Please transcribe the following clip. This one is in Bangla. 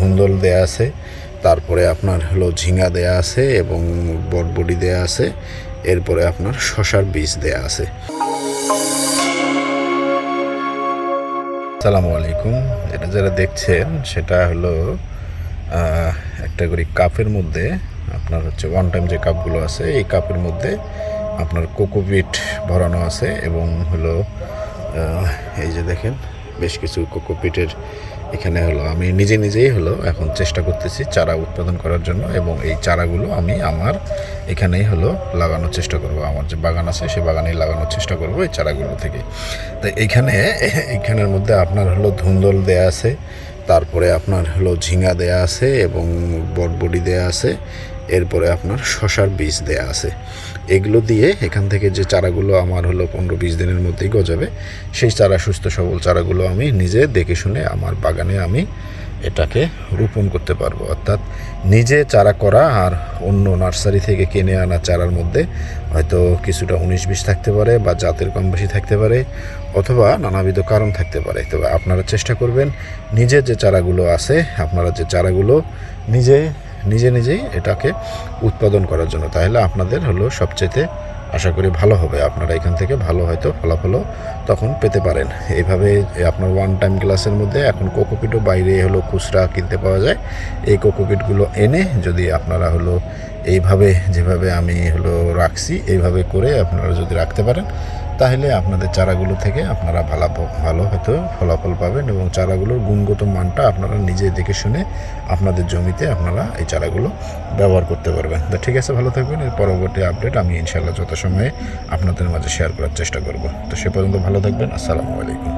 ধুন্দল দেয়া আছে, তারপরে আপনার হলো ঝিঙ্গা দেয়া আছে এবং বটবডি দেয়া আছে, এরপরে আপনার শশার বীজ দেয়া আছে। আসসালামু আলাইকুম। এটা যারা দেখছেন, সেটা হলো একটা করে কাপের মধ্যে আপনার হচ্ছে ওয়ান টাইম যে কাপগুলো আছে, এই কাপের মধ্যে আপনার কোকোপিট ভরানো আছে এবং হলো এই যে দেখেন, বেশ কিছু কোকোপিটের এখানে হলো, আমি নিজে নিজেই হলো এখন চেষ্টা করতেছি চারা উৎপাদন করার জন্য এবং এই চারাগুলো আমি আমার এখানেই হলো লাগানোর চেষ্টা করব। আমার যে বাগান আছে সে বাগানেই লাগানোর চেষ্টা করব এই চারাগুলো থেকে। তো এখানে, এখানের মধ্যে আপনার হলো ধুন্দল দেয়া আছে তারপরে আপনার হলো ঝিঙ্গা দেয়া আছে এবং বটবডি দেয়া আছে, এরপরে আপনার শশার বীজ দেয়া আছে। এগুলো দিয়ে এখান থেকে যে চারাগুলো আমার হলো পনেরো বিশ দিনের মধ্যেই গজাবে, সেই চারা সুস্থ সবল চারাগুলো আমি নিজে দেখে শুনে আমার বাগানে আমি এটাকে রোপণ করতে পারব। অর্থাৎ নিজে চারা করা আর অন্য নার্সারি থেকে কিনে আনা চারার মধ্যে হয়তো কিছুটা উনিশ বিশ থাকতে পারে বা জাতের কম বেশি থাকতে পারে অথবা নানাবিধ কারণ থাকতে পারে। তবে আপনারা চেষ্টা করবেন নিজে যে চারাগুলো আছে, আপনারা যে চারাগুলো নিজে নিজে, নিজেই এটাকে উৎপাদন করার জন্য। তাহলে আপনাদের হলো সবচেয়ে আশা করি ভালো হবে। আপনারা এখান থেকে ভালো হয়তো ফলাফলও তখন পেতে পারেন। এইভাবে আপনার ওয়ান টাইম ক্লাসের মধ্যে এখন কোকোপিটও বাইরে হলো খুচরা কিনতে পাওয়া যায়। এই কোকোপিটগুলো এনে যদি আপনারা হলো এইভাবে যেভাবে আমি হলো রাখছি, এইভাবে করে আপনারা যদি রাখতে পারেন তাহলে আপনাদের চারাগুলো থেকে আপনারা ভালো ভালো হয়তো ফলাফল পাবেন এবং চারাগুলোর গুণগত মানটা আপনারা নিজে দেখে শুনে আপনাদের জমিতে আপনারা এই চারাগুলো ব্যবহার করতে পারবেন। তো ঠিক আছে, ভালো থাকবেন। এর পরবর্তী আপডেট আমি ইনশাল্লাহ যথাসময়ে আপনাদের মাঝে শেয়ার করার চেষ্টা করব। তো সে পর্যন্ত ভালো থাকবেন। আসসালামু আলাইকুম।